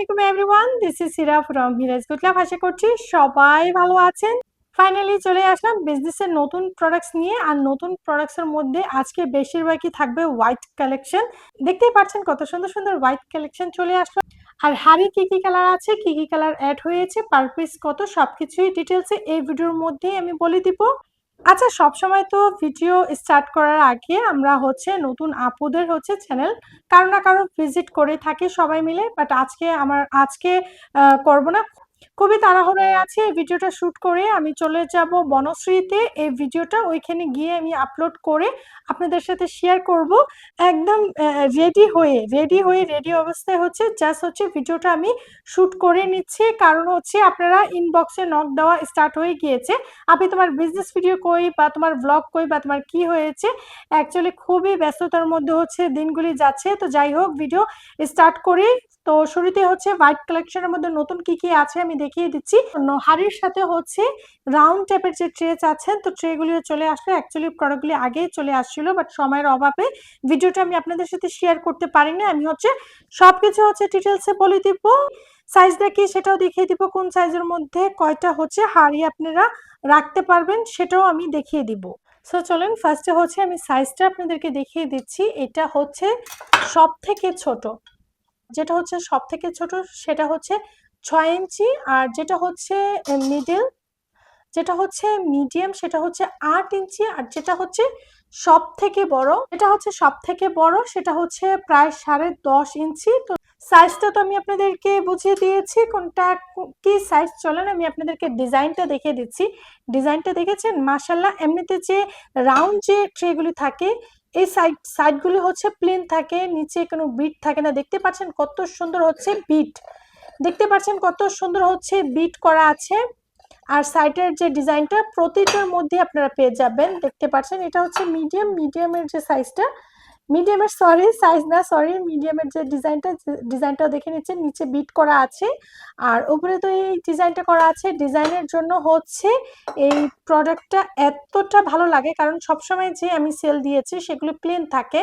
আলাইকুম everyone this is Sira from হিরাজ গুটলাভ আশা করছি সবাই ভালো আছেন। ফাইনালি চলে আসলাম বিজনেসের নতুন প্রোডাক্টস নিয়ে, আর নতুন প্রোডাক্টসের মধ্যে আজকে বেশিরভাগই থাকবে হোয়াইট কালেকশন দেখতেই পাচ্ছেন কত সুন্দর সুন্দর হোয়াইট কালেকশন চলে আসলো। আর হাড়ি কি কি কালার আছে, কি কি কালার অ্যাড হয়েছে পার পিস কত, সবকিছুই ডিটেলসে এই ভিডিওর মধ্যেই আমি বলে দিব। আচ্ছা সব সময় তো ভিডিও স্টার্ট করার আগে আমরা হচ্ছে নতুন আপুদের হচ্ছে চ্যানেল কারও না কারও ভিজিট করে থাকি সবাই মিলে। বাট আজকে আমার, আজকে করব না। খুবই তাড়াহুড়োয় আছে এই ভিডিওটা শুট করে। আমি চলে যাব বনশ্রীতে। এই ভিডিওটা ওইখানে গিয়ে আমি আপলোড করে আপনাদের সাথে শেয়ার করব। একদম রেডি হয়ে রেডি হয়ে রেডি অবস্থায় হচ্ছে জাস্ট হচ্ছে ভিডিওটা আমি শুট করে নিচ্ছি। কারণ হচ্ছে আপনারা ইনবক্সে নক দেওয়া স্টার্ট হয়ে গিয়েছে। আপনি তোমার বিজনেস ভিডিও কই বা তোমার ব্লগ কই বা তোমার কি হয়েছে অ্যাকচুয়ালি খুবই ব্যস্ততার মধ্যে হচ্ছে দিনগুলি যাচ্ছে। তো যাই হোক ভিডিও স্টার্ট করি। তো শুরুতে হচ্ছে হোয়াইট কালেকশনের মধ্যে নতুন কি কি আছে আমি দেখিয়ে দিচ্ছি। হাড়ির সাথে হচ্ছে রাউন্ড টাইপের যে ট্রে আছেন তো ট্রেগুলি চলে আসলো অ্যাকচুয়ালি প্রোডাক্টগুলি আগেই চলে আসছিল বাট সময়ের অভাবে ভিডিওটা আমি আপনাদের সাথে শেয়ার করতে পারিনি। আমি হচ্ছে সবকিছু হচ্ছে ডিটেলসে বলে দিব। সাইজ দেখি সেটাও দেখিয়ে দিব কোন সাইজের মধ্যে কয়টা হচ্ছে হাড়ি আপনারা রাখতে পারবেন, সেটাও আমি দেখিয়ে দিব। সো চলেন ফার্স্টে হচ্ছে আমি সাইজটা আপনাদেরকে দেখিয়ে দিচ্ছি। এটা হচ্ছে সব থেকে ছোট। যেটা হচ্ছে সব থেকে ছোট সেটা হচ্ছে ছয় ইঞ্চি আর যেটা হচ্ছে মিডল যেটা হচ্ছে মিডিয়াম সেটা হচ্ছে আট ইঞ্চি আর যেটা হচ্ছে সব থেকে বড় এটা হচ্ছে সব থেকে বড় সেটা হচ্ছে প্রায় সাড়ে দশ ইঞ্চি। তো সাইজটা তো আমি আপনাদেরকে বুঝিয়ে দিয়েছি, কোনটা কি সাইজ চলেন আমি আপনাদেরকে ডিজাইনটা দেখিয়ে দিচ্ছি। ডিজাইনটা দেখেছেন? মাসাল্লাহ এমনিতে যে রাউন্ড যে ট্রেগুলি থাকে এই সাইড সাইডগুলি হচ্ছে প্লেন থাকে, নিচে কোনো বিট থাকে না। দেখতে পাচ্ছেন কত সুন্দর হচ্ছে বিট দেখতে পাচ্ছেন কত সুন্দর হচ্ছে বিট করা আছে। আর সাইডের যে ডিজাইনটা প্রতিটার মধ্যে আপনারা পেয়ে যাবেন। দেখতে পাচ্ছেন এটা হচ্ছে মিডিয়াম মিডিয়ামের যে সাইজটা মিডিয়ামের সরি সাইজ না সরি মিডিয়ামের যে ডিজাইনটা ডিজাইনটা দেখে নিচ্ছেন, নিচে বিট করা আছে। আর উপরে তো এই ডিজাইনটা করা আছে ডিজাইনের জন্য হচ্ছে এই প্রোডাক্টটা এতটা ভালো লাগে, কারণ সবসময় যে আমি সেল দিয়েছি, সেগুলো প্লেন থাকে।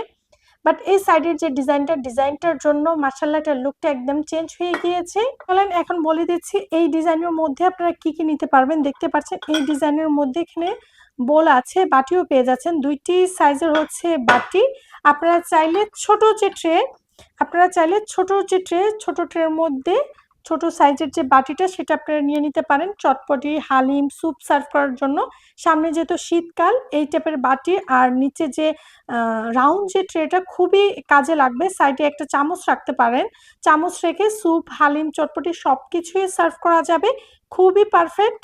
বাট এই সাইডের যে ডিজাইনটা ডিজাইনটার জন্য মার্শাল্লাটার লুকটা একদম চেঞ্জ হয়ে গিয়েছে। বলেন এখন বলে দিচ্ছি, এই ডিজাইনের মধ্যে আপনারা কি কি নিতে পারবেন দেখতে পাচ্ছেন। এই ডিজাইনের মধ্যে এখানে বোল আছে, বাটিও পেয়ে যাচ্ছেন। দুইটি সাইজের হচ্ছে বাটি। আপনারা চাইলে ছোট যে ট্রে আপনারা চাইলে ছোট যে ট্রে ছোট ট্রের মধ্যে ছোট সাইজের যে বাটিটা সেটা আপনারা নিয়ে নিতে পারেন। চটপটি, হালিম স্যুপ সার্ভ করার জন্য। সামনে যেহেতু শীতকাল, এই টাইপের বাটি আর নিচে যে রাউন্ড যে ট্রেটা খুবই কাজে লাগবে। সাইডে একটা চামচ রাখতে পারেন। চামচ রেখে স্যুপ হালিম, চটপটি সব কিছুই সার্ভ করা যাবে। খুবই পারফেক্ট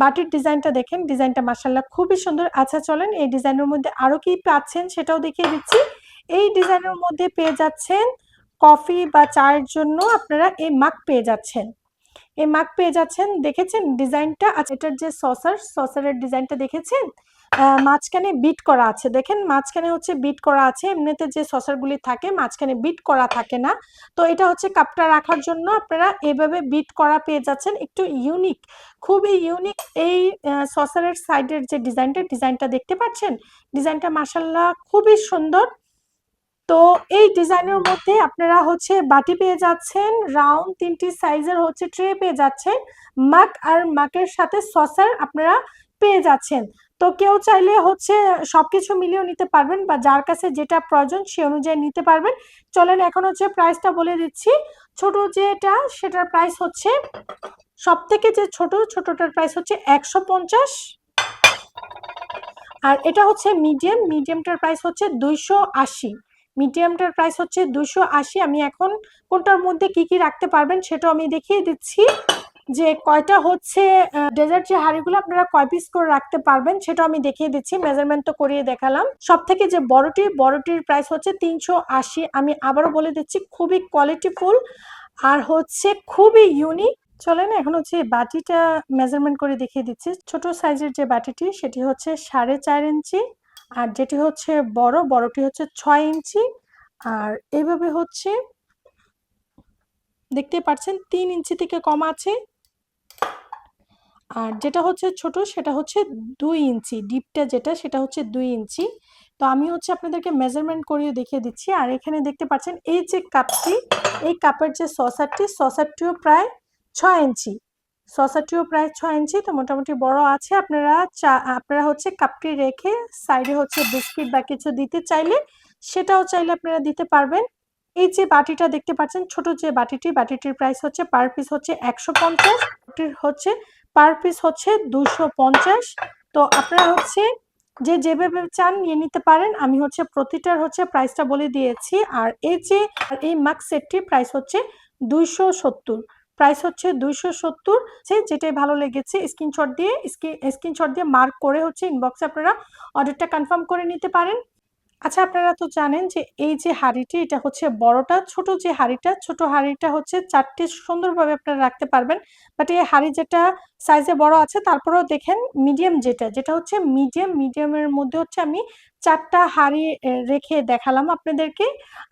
বাটির ডিজাইনটা দেখেন, ডিজাইনটা মাসাল্লাহ খুবই সুন্দর। আচ্ছা চলেন এই ডিজাইনের মধ্যে আরও কি পাচ্ছেন সেটাও দেখিয়ে দিচ্ছি। এই ডিজাইনের মধ্যে পেয়ে যাচ্ছেন কফি বা চায়ের জন্য আপনারা এই মাক পেয়ে যাচ্ছেন। এই মাক পেয়ে যাচ্ছেন, দেখেছেন ডিজাইনটা? আচ্ছা এটার যে সসার, সসারের ডিজাইনটা দেখেছেন? মাঝখানে বিট করা আছে। দেখেন, মাঝখানে হচ্ছে বিট করা আছে, এমনিতে যে সসারগুলি থাকে, মাঝখানে বিট করা থাকে না। তো এটা হচ্ছে কাপটা রাখার জন্য আপনারা এভাবে বিট করা পেয়ে যাচ্ছেন। একটু ইউনিক খুবই ইউনিক এই সসারের সাইডের যে ডিজাইনটা ডিজাইনটা দেখতে পাচ্ছেন? ডিজাইনটা মাসাল্লাহ খুবই সুন্দর। তো এই ডিজাইনের মধ্যে আপনারা হচ্ছে বাটি পেয়ে যাচ্ছেন রাউন্ড তিনটি সাইজের হচ্ছে ট্রে পেয়ে যাচ্ছেন মাক আর মাকের সাথে সসার আপনারা পেয়ে যাচ্ছেন। তো কেউ চাইলে হচ্ছে সবকিছু মিলিয়েও নিতে পারবেন বা যার কাছে যেটা প্রয়োজন সে অনুযায়ী নিতে পারবেন। চলেন এখন হচ্ছে প্রাইসটা বলে দিচ্ছি। ছোট যেটা সেটার প্রাইস হচ্ছে সব থেকে যে ছোট, ছোটটার প্রাইস হচ্ছে একশো পঞ্চাশ। আর এটা হচ্ছে মিডিয়াম মিডিয়ামটার প্রাইস হচ্ছে দুইশো আশি। মিডিয়ামটার প্রাইস হচ্ছে দুশো আশি। আমি এখন কোনটার মধ্যে কি কি রাখতে পারবেন সেটাও আমি দেখিয়ে দিচ্ছি। যে কয়টা হচ্ছে ডেজার্ট যে হাড়িগুলো আপনারা কয় পিস করে রাখতে পারবেন সেটা আমি দেখিয়ে দিচ্ছি মেজারমেন্ট তো করিয়ে দেখালাম। সব থেকে যে বড়টি, বড়টির প্রাইস হচ্ছে তিনশো আশি। আমি আবারও বলে দিচ্ছি, খুবই কোয়ালিটিফুল আর হচ্ছে খুবই ইউনিক চলেন এখন হচ্ছে বাটিটা মেজারমেন্ট করে দেখিয়ে দিচ্ছি। ছোট সাইজের যে বাটিটি, সেটি হচ্ছে সাড়ে চার ইঞ্চি আর যেটি হচ্ছে বড়, বড়টি হচ্ছে ছয় ইঞ্চি আর এইভাবে হচ্ছে, দেখতে পাচ্ছেন, তিন ইঞ্চি থেকে কম আছে। আর যেটা হচ্ছে ছোট সেটা হচ্ছে দুই ইঞ্চি, ডিপটা যেটা সেটা হচ্ছে দুই ইঞ্চি। তো আমি হচ্ছে আপনাদেরকে মেজারমেন্ট করিয়ে দেখিয়ে দিচ্ছি। আর এখানে দেখতে পাচ্ছেন এই যে কাপটি এই কাপের যে সসারটি সসারটিও প্রায় ছয় ইঞ্চি। সসারটিও প্রায় ছয় ইঞ্চি, তো মোটামুটি বড় আছে। আপনারা চা, আপনারা হচ্ছে কাপটি রেখে সাইডে হচ্ছে বিস্কিট বা কিছু দিতে চাইলে সেটাও চাইলে আপনারা দিতে পারবেন। এই যে বাটিটা দেখতে পাচ্ছেন, ছোট যে বাটিটি, বাটিটির প্রাইস হচ্ছে পার পিস হচ্ছে একশো পঞ্চাশ। হচ্ছে পার পিস হচ্ছে দুশো পঞ্চাশ। তো আপনারা হচ্ছে যে যেভাবে চান নিয়ে নিতে পারেন। আমি হচ্ছে প্রতিটার হচ্ছে প্রাইসটা বলে দিয়েছি। আর এই যে এই মাস্ক সেটটি প্রাইস হচ্ছে দুইশো সত্তর। প্রাইস হচ্ছে দুইশো সত্তর। সে যেটাই ভালো লেগেছে স্ক্রিনশট দিয়ে স্ক্রিন স্ক্রিনশট দিয়ে মার্ক করে হচ্ছে ইনবক্সে আপনারা অর্ডারটা কনফার্ম করে নিতে পারেন। আচ্ছা আপনারা তো জানেন যে এই যে হাঁড়িটি, এটা হচ্ছে বড়টা, ছোট যে হাঁড়িটা, ছোট হাঁড়িটা হচ্ছে চারটে সুন্দরভাবে আপনারা রাখতে পারবেন। বাট এই হাঁড়ি যেটা সাইজে বড় আছে, তারপরেও দেখেন মিডিয়াম যেটা যেটা হচ্ছে মিডিয়াম মিডিয়ামের মধ্যে হচ্ছে আমি চারটা হাঁড়ি রেখে দেখালাম আপনাদেরকে।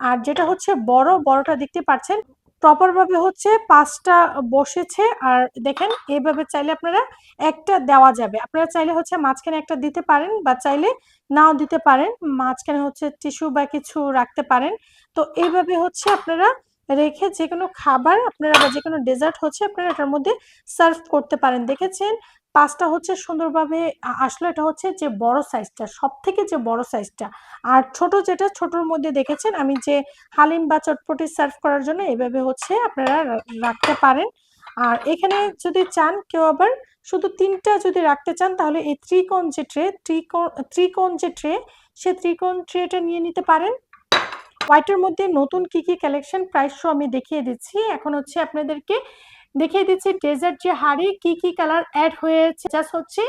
আর যেটা হচ্ছে বড়, বড়টা দেখতে পাচ্ছেন প্রপারভাবে হচ্ছে পাঁচটা বসেছে আর দেখেন, এইভাবে চাইলে আপনারা একটা দেওয়া যাবে। আপনারা চাইলে হচ্ছে মাঝখানে একটা দিতে পারেন বা চাইলে নাও দিতে পারেন। মাঝখানে হচ্ছে টিস্যু বা কিছু রাখতে পারেন। তো এইভাবে হচ্ছে আপনারা রেখে যে কোনো খাবার আপনারা বা যে কোনো ডেজার্ট হচ্ছে আপনারা এটার মধ্যে সার্ভ করতে পারেন। দেখেছেন? পাঁচটা হচ্ছে সুন্দরভাবে আসলো, এটা হচ্ছে যে বড় সাইজটা সব থেকে যে বড় সাইজটা আর ছোট যেটা, ছোটর মধ্যে দেখেছেন আমি যে হালিম বা চটপটি সার্ভ করার জন্য এভাবে হচ্ছে আপনারা রাখতে পারেন। আর এখানে যদি চান কেউ আবার শুধু তিনটা যদি রাখতে চান, তাহলে এই ত্রিকোণ যে ট্রে ত্রিকোণ ত্রিকোণ যে ট্রে সে ত্রিকোণ ট্রেটা নিয়ে নিতে পারেন। হোয়াইটের মধ্যে নতুন কি কি কালেকশন প্রাইস আমি দেখিয়ে দিচ্ছি। এখন হচ্ছে আপনাদেরকে দেখিয়ে দিচ্ছি, ডেজার্ট যে হাড়ি, কি কি কালার অ্যাড হয়েছে? জাস্ট হচ্ছে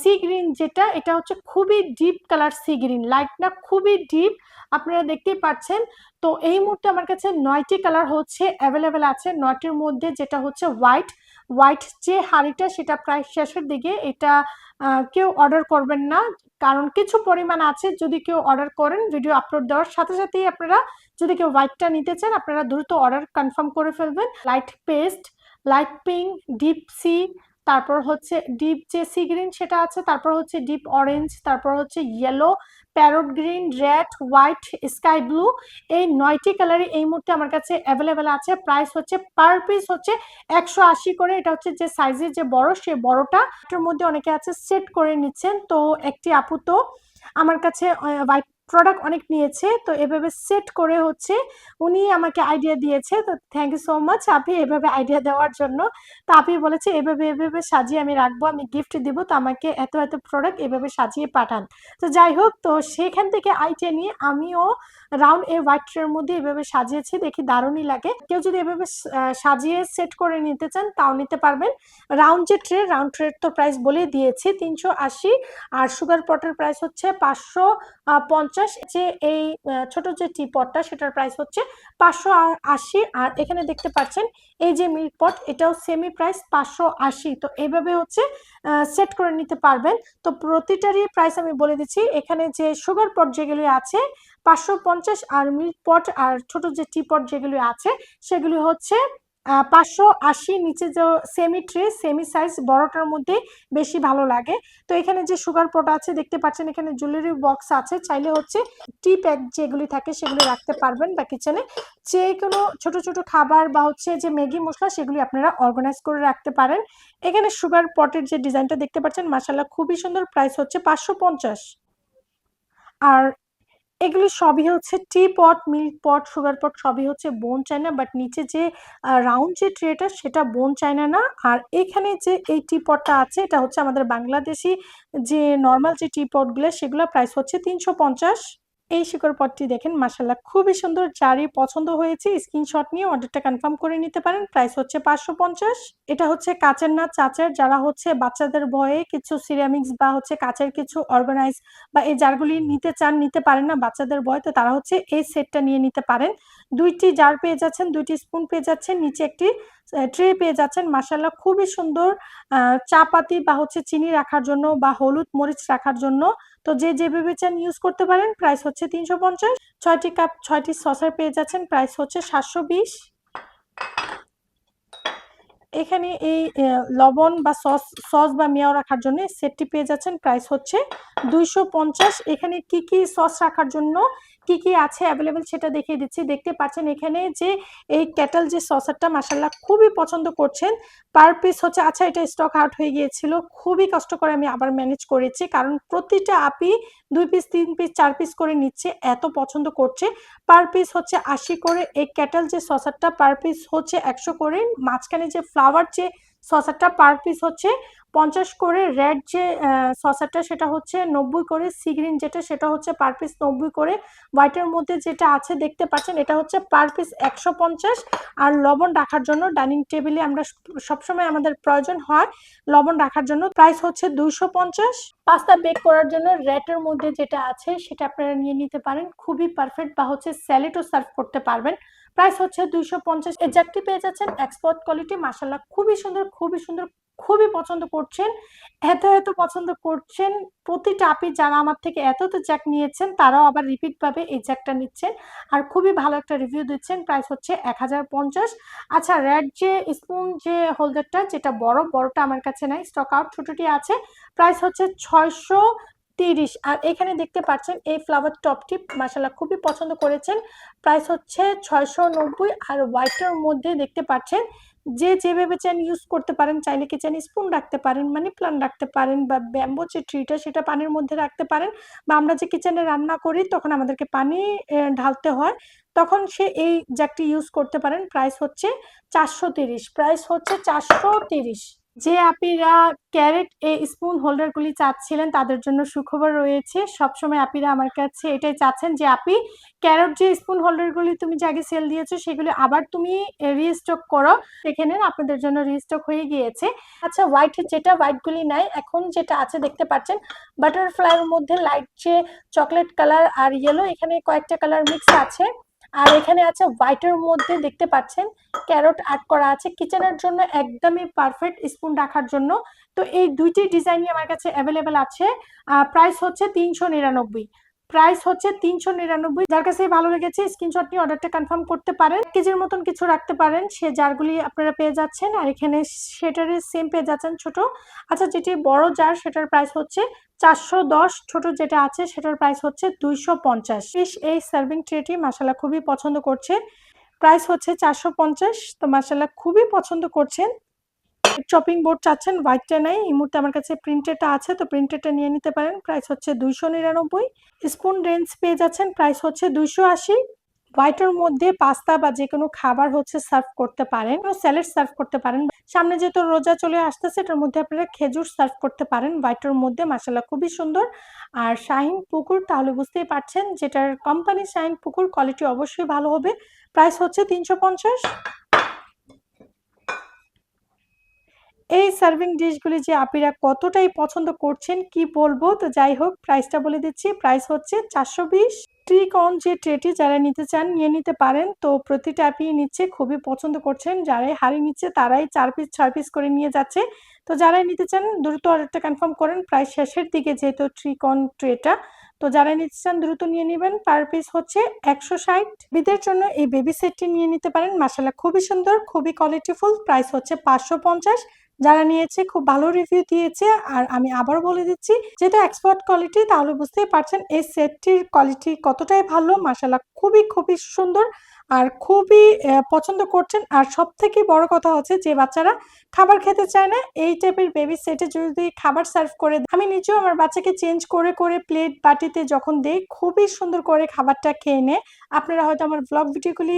সি গ্রিন যেটা, এটা হচ্ছে খুবই deep colour sea green light না, খুবই ডিপ আপনারা দেখতেই পাচ্ছেন। তো এই মুহূর্তে আমার কাছে নয়টি কালার হচ্ছে অ্যাভেলেবেল আছে, নয়টির মধ্যে যেটা হচ্ছে হোয়াইট হোয়াইট যে হাড়িটা সেটা প্রায় শেষের দিকে, এটা কেউ অর্ডার করবেন না, কারণ কিছু পরিমাণ আছে, যদি কেউ অর্ডার করেন ভিডিও আপলোড দেওয়ার সাথে সাথেই আপনারা যদি কেউ হোয়াইটটা নিতে চান, আপনারা দ্রুত অর্ডার কনফার্ম করে ফেলবেন। Light paste light pink deep sea তারপর হচ্ছে ডিপ যে সি গ্রিন সেটা আছে, তারপর হচ্ছে ডিপ অরেঞ্জ তারপর হচ্ছে yellow parrot green red white sky blue এই নয়টি কালারই এই মুহূর্তে আমার কাছে অ্যাভেলেবেল আছে। প্রাইস হচ্ছে পার পিস হচ্ছে একশো আশি করে। এটা হচ্ছে যে সাইজের যে বড়, সে বড়টা এটার মধ্যে অনেকে আছে সেট করে নিচ্ছেন। তো একটি আপু তো আমার কাছে হোয়াইট প্রোডাক্ট অনেক নিয়েছে, তো এভাবে সেট করে হচ্ছে উনি আমাকে আইডিয়া দিয়েছে, তো থ্যাংক ইউ সো মাচ আপনি এভাবে আইডিয়া দেওয়ার জন্য। তো আপনি বলেছে এভাবে এভাবে সাজিয়ে আমি রাখব, আমি গিফট দিব, তো আমাকে এত এত প্রোডাক্ট এভাবে সাজিয়ে পাঠান। তো যাই হোক, তো সেখান থেকে আইডিয়া নিয়ে আমিও রাউন্ড এ হোয়াইট ট্রের মধ্যে এভাবে সাজিয়েছি, দেখি দারুণই লাগে। কেউ যদি এভাবে সাজিয়ে সেট করে নিতে চান, তাও নিতে পারবেন। রাউন্ড যে ট্রে রাউন্ড ট্রের তো প্রাইস বলে দিয়েছি, তিনশো আশি আর সুগার পটের প্রাইস হচ্ছে পাঁচশো পঞ্চাশ যে এই ছোট যে টি পটটা সেটার প্রাইস হচ্ছে পাঁচশো আশি। আর এখানে দেখতে পাচ্ছেন, এই যে মিল্ক পট এটাও সেমি প্রাইস পাঁচশো আশি। তো এইভাবে হচ্ছে সেট করে নিতে পারবেন। তো প্রতিটারই প্রাইস আমি বলে দিচ্ছি, এখানে যে সুগার পট যেগুলি আছে, পাঁচশো পঞ্চাশ আর মিল্ক পট আর ছোট যে টি পট যেগুলি আছে, সেগুলি হচ্ছে পাঁচশো আশি নিচে যে সেমি ট্রে সেমি সাইজ বড়টার মধ্যে বেশি ভালো লাগে। তো এখানে যে সুগার পট আছে, দেখতে পাচ্ছেন এখানে জুয়েলারি বক্স আছে। চাইলে হচ্ছে টি প্যাক যেগুলি থাকে সেগুলি রাখতে পারবেন বা কিচেনে যে কোনো ছোট ছোট খাবার বা হচ্ছে যে ম্যাগি মশলা সেগুলি আপনারা অর্গানাইজ করে রাখতে পারেন। এখানে সুগার পটের যে ডিজাইনটা দেখতে পাচ্ছেন মাসাল্লাহ খুবই সুন্দর প্রাইস হচ্ছে পাঁচশো পঞ্চাশ। আর এগুলি সবই হচ্ছে টি পট মিল্ক পট সুগার পট সবই হচ্ছে বোন চায়না বাট নিচে যে রাউন্ড যে ট্রেটা সেটা বোন চায়না না। আর এখানে যে এই টি পটটা আছে, এটা হচ্ছে আমাদের বাংলাদেশি যে নর্মাল যে টি পটগুলো সেগুলো প্রাইস হচ্ছে তিনশো পঞ্চাশ। এই শিকড় পটটি দেখেন মাসাল্লাহ খুবই সুন্দর। যারই পছন্দ হয়েছে, স্ক্রিনশট নিয়ে অর্ডারটা কনফার্ম করে নিতে পারেন। প্রাইস হচ্ছে পাঁচশো পঞ্চাশ। এটা হচ্ছে কাচের না চাচের, যারা হচ্ছে বাচ্চাদের ভয়ে কিছু সিরামিক্স বা হচ্ছে কাচের কিছু অর্গানাইজ বা এই জারগুলি নিতে চান, নিতে পারেন না বাচ্চাদের ভয়, তো তারা হচ্ছে এই সেটটা নিয়ে নিতে পারেন। দুইটি জার পেয়ে যাচ্ছেন, দুইটি স্পুন পেয়ে যাচ্ছেন, নিচে একটি ট্রে পেয়ে যাচ্ছেন। মাসাল্লাহ খুবই সুন্দর চা পাতি বা হচ্ছে চিনি রাখার জন্য বা হলুদ মরিচ রাখার জন্য। তো যে যেভাবে চান ইউজ করতে পারেন প্রাইস হচ্ছে তিনশো পঞ্চাশ। ছয়টি কাপ ছয়টি সসার পেয়ে যাচ্ছেন প্রাইস হচ্ছে সাতশো বিশ। এখানে এই লবণ বা সস সস বা মেয়াও রাখার জন্য সেটটি পেয়ে যাচ্ছেন প্রাইস হচ্ছে দুইশো পঞ্চাশ। এখানে কি কি সস রাখার জন্য? কি কি আছে অ্যাভেলেবেল সেটা দেখিয়ে দিচ্ছি। দেখতে পাচ্ছেন এখানে যে এই ক্যাটেল যে সসারটা মাসাল্লাহ খুবই পছন্দ করছেন। পার পিস হচ্ছে আচ্ছা এটা স্টক আউট হয়ে গিয়েছিল, খুবই কষ্ট করে আমি আবার ম্যানেজ করেছি, কারণ প্রতিটা আপি দুই পিস তিন পিস চার পিস করে নিচ্ছে, এত পছন্দ করছে। পার পিস হচ্ছে আশি করে, এই ক্যাটেল যে সসারটা পার পিস হচ্ছে একশো করে, মাঝখানে যে ফ্লাওয়ার যে সসারটা পার পিস হচ্ছে পঞ্চাশ করে রেড যে সসারটা সেটা হচ্ছে নব্বই করে সি গ্রিন যেটা, সেটা হচ্ছে পার পিস নব্বই করে। হোয়াইটের মধ্যে যেটা আছে দেখতে পাচ্ছেন, এটা হচ্ছে পার পিস একশো পঞ্চাশ। আর লবণ রাখার জন্য ডাইনিং টেবিলে আমরা সবসময় আমাদের প্রয়োজন হয় লবণ রাখার জন্য। প্রাইস হচ্ছে দুইশো পঞ্চাশ। পাস্তা বেক করার জন্য রেটের মধ্যে যেটা আছে, সেটা আপনারা নিয়ে নিতে পারেন। খুবই পারফেক্ট বা হচ্ছে স্যালেডও সার্ভ করতে পারবেন। প্রাইস হচ্ছে দুইশো পঞ্চাশ। এই জ্যাকটি পেয়ে যাচ্ছেন এক্সপোর্ট কোয়ালিটি মাসাল্লাহ খুবই সুন্দর খুবই সুন্দর, খুবই পছন্দ করছেন। এত এত পছন্দ করছেন প্রতিটা আপি যারা আমার থেকে এত তো জ্যাক নিয়েছেন, তারাও আবার রিপিট ভাবে এই জ্যাকটা নিচ্ছেন। আর খুবই ভালো একটা রিভিউ দিচ্ছেন, প্রাইস হচ্ছে এক হাজার পঞ্চাশ। আচ্ছা রেড যে স্পুন যে হোল্ডারটা যেটা বড়, বড়টা আমার কাছে নাই স্টক আউট ছোটটি আছে, প্রাইস হচ্ছে ছয়শো তিরিশ। আর এখানে দেখতে পাচ্ছেন এই ফ্লাওয়ার টপটি মাসাল্লাহ খুবই পছন্দ করেছেন। প্রাইস হচ্ছে ছয়শো নব্বই আর হোয়াইটের মধ্যে দেখতে পাচ্ছেন যে যেভাবে চান ইউজ করতে পারেন, চাইলে কিচেন স্পুন রাখতে পারেন মানি প্লান্ট রাখতে পারেন বা ব্যাম্বো যে ট্রিটা সেটা পানির মধ্যে রাখতে পারেন বা আমরা যে কিচেনে রান্না করি তখন আমাদেরকে পানি ঢালতে হয়। তখন সে এই জ্যাকটি ইউজ করতে পারেন প্রাইস হচ্ছে চারশো তিরিশ। প্রাইস হচ্ছে চারশো তিরিশ। যে আপিরা ক্যারেট এ স্পুন হোল্ডারগুলি চাচ্ছিলেন, তাদের জন্য সুখবর রয়েছে। সবসময় আপিরা আমার কাছে এটাই চাচ্ছেন যে, আপি, ক্যারট যে স্পুন হোল্ডারগুলি তুমি যে আগে সেল দিয়েছ, সেগুলি আবার তুমি রিস্টক করো। এখানে আপনাদের জন্য রিস্টক হয়ে গিয়েছে। আচ্ছা হোয়াইট যেটা হোয়াইটগুলি নাই। এখন যেটা আছে দেখতে পাচ্ছেন বাটারফ্লাইয়ের মধ্যে লাইট যে চকলেট কালার আর ইয়েলো এখানে কয়েকটা কালার মিক্স আছে। আর এখানে আছে হোয়াইটের মধ্যে দেখতে পাচ্ছেন ক্যারট আর্ট করা আছে কিচেনের জন্য একদমই পারফেক্ট স্পুন রাখার জন্য। তো এই দুইটি ডিজাইনই আমার কাছে অ্যাভেলেবেল আছে। প্রাইস হচ্ছে তিনশো নিরানব্বই। প্রাইস হচ্ছে তিনশো নিরানব্বই। যার কাছে ভালো লেগেছে স্ক্রিনশট নিয়ে অর্ডারটা কনফার্ম করতে পারেন। কেজির মতন কিছু রাখতে পারেন, সে জারগুলি আপনারা পেয়ে যাচ্ছেন। আর এখানে সেটারে সেম পেয়ে যাচ্ছেন ছোট। আচ্ছা যেটি বড় জার সেটার প্রাইস হচ্ছে চারশো দশ। ছোট যেটা আছে, সেটার প্রাইস হচ্ছে দুইশো পঞ্চাশ। এই সার্ভিং ট্রেটি মাসালা খুবই পছন্দ করছে। প্রাইস হচ্ছে চারশো পঞ্চাশ। তো মাসাল্লাহ খুবই পছন্দ করছেন। চপিং বোর্ড চাচ্ছেন হোয়াইটটা নাই। এই মুহূর্তে আমার কাছে প্রিন্টেডটা আছে, তো প্রিন্টেডটা নিয়ে নিতে পারেন। প্রাইস হচ্ছে দুইশো নিরানব্বই। স্পুন রেঞ্জ পেয়ে যাচ্ছেন প্রাইস হচ্ছে দুইশো আশি। হোয়াইটের মধ্যে পাস্তা বা যে কোনো খাবার হচ্ছে সার্ভ করতে পারেন স্যালাড সার্ভ করতে পারেন। সামনে যেহেতু রোজা চলে আসতেছে, এটার মধ্যে আপনারা খেজুর সার্ভ করতে পারেন। হোয়াইটের মধ্যে মাসাল্লাহ খুবই সুন্দর। আর শাহিন পুকুর, তাহলে বুঝতেই পারছেন, যেটার কোম্পানি শাহিন পুকুর কোয়ালিটি অবশ্যই ভালো হবে। প্রাইস হচ্ছে তিনশো পঞ্চাশ। এই সার্ভিং ডিশগুলি যে আপিরা কতটাই পছন্দ করছেন, কি বলব? তো যাই হোক প্রাইসটা বলে দিচ্ছি। প্রাইস হচ্ছে চারশো বিশ। ট্রিকন যে ট্রেটি যারা নিতে চান, নিয়ে নিতে পারেন। তো প্রতিটা আপি নিচ্ছে, খুবই পছন্দ করছেন। যারাই হাড়ি নিচ্ছে, তারাই চার পিস ছয় পিস করে নিয়ে যাচ্ছে। তো যারাই নিতে চান, দ্রুত অর্ডারটা কনফার্ম করেন। প্রায় শেষের দিকে যেহেতু ট্রিকন ট্রেটা তো যারা নিতে চান, দ্রুত নিয়ে নেবেন। পার পিস হচ্ছে একশো ষাট। বিদের জন্য এই বেবি সেটটি নিয়ে নিতে পারেন। মাসালা খুবই সুন্দর, খুবই কোয়ালিটিফুল প্রাইস হচ্ছে পাঁচশো পঞ্চাশ। যারা নিয়েছে খুব ভালো রিভিউ দিয়েছে। আর আমি আবার বলে দিচ্ছি যেটা এক্সপার্ট কোয়ালিটি তাহলে বুঝতেই পারছেন এই সেটটির কোয়ালিটি কতটাই ভালো। মাসালা খুবই খুবই সুন্দর। আর খুবই পছন্দ করছেন। আর সব থেকে বড় কথা হচ্ছে যে বাচ্চারা খাবার খেতে চায় না, এই টাইপের বেবি সেটে যদি খাবার সার্ভ করে আমি নিজেও আমার বাচ্চাকে চেঞ্জ করে করে প্লেট বাটিতে যখন দেই, খুবই সুন্দর করে খাবারটা খেয়ে নেয়। আপনারা হয়তো আমার ব্লগ ভিডিওগুলি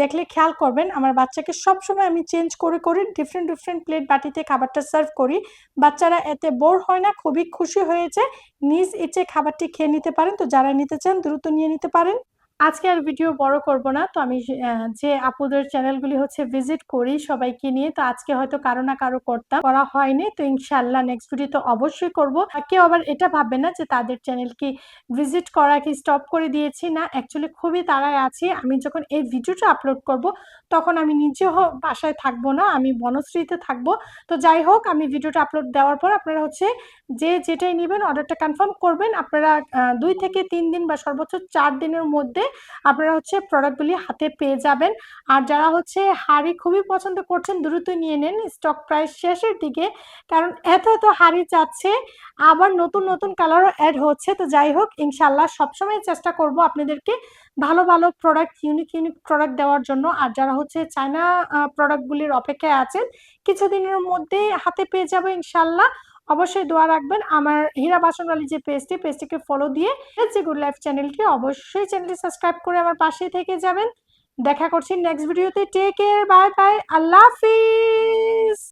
দেখলে খেয়াল করবেন, আমার বাচ্চাকে সবসময় আমি চেঞ্জ করে করে ডিফারেন্ট ডিফারেন্ট প্লেট বাটিতে খাবারটা সার্ভ করি। বাচ্চারা এতে বোর হয় না, খুবই খুশি হয়েছে নিজ ইচ্ছে খাবারটি খেয়ে নিতে পারেন। তো যারা নিতে চান, দ্রুত নিয়ে নিতে পারেন। আজকে আর ভিডিও বড় করব না। তো আমি যে আপুদের চ্যানেলগুলি হচ্ছে ভিজিট করি সবাইকে নিয়ে, তো আজকে হয়তো কারও না কারও করতাম করা হয়নি। তো ইনশাল্লাহ নেক্সট ভিডিও তো অবশ্যই করব। কেউ আবার এটা ভাববে না যে তাদের চ্যানেল কি ভিজিট করা কি স্টপ করে দিয়েছি না। অ্যাকচুয়ালি খুবই তাড়ায় আছি। আমি যখন এই ভিডিওটা আপলোড করব, তখন আমি নিজেও বাসায় থাকব না, আমি বনশ্রীতে থাকব। তো যাই হোক, আমি ভিডিওটা আপলোড দেওয়ার পর আপনারা হচ্ছে যে যেটাই নেবেন অর্ডারটা কনফার্ম করবেন। আপনারা দুই থেকে তিন দিন বা সর্বোচ্চ চার দিনের মধ্যে আপনারা হচ্ছে প্রোডাক্টগুলি হাতে পেয়ে যাবেন। আর যারা হচ্ছে হাড়ি খুবই পছন্দ করছেন, দ্রুত নিয়ে নেন। স্টক প্রাইস শেষের দিকে, কারণ এত এত হাড়ি যাচ্ছে, আবার নতুন নতুন কালারও অ্যাড হচ্ছে। তো যাই হোক ইনশাল্লাহ সবসময় চেষ্টা করব আপনাদেরকে ভালো ভালো প্রোডাক্ট ইউনিক ইউনিক প্রোডাক্ট দেওয়ার জন্য। আর যারা হচ্ছে চায়না প্রোডাক্টগুলির অপেক্ষায় আছেন, কিছুদিনের মধ্যে হাতে পেয়ে যাব ইনশাল্লাহ অবশ্যই দোয়া রাখবেন। আমার হীরা বাসনওয়ালি যে পেজটি পেজটিকে ফলো দিয়ে যে গুড লাইফ চ্যানেলটি অবশ্যই চ্যানেলটি সাবস্ক্রাইব করে আমার পাশে থেকে যাবেন। দেখা করছি নেক্সট ভিডিওতে টেক কেয়ার বাই বাই আল্লাহ হাফিজ।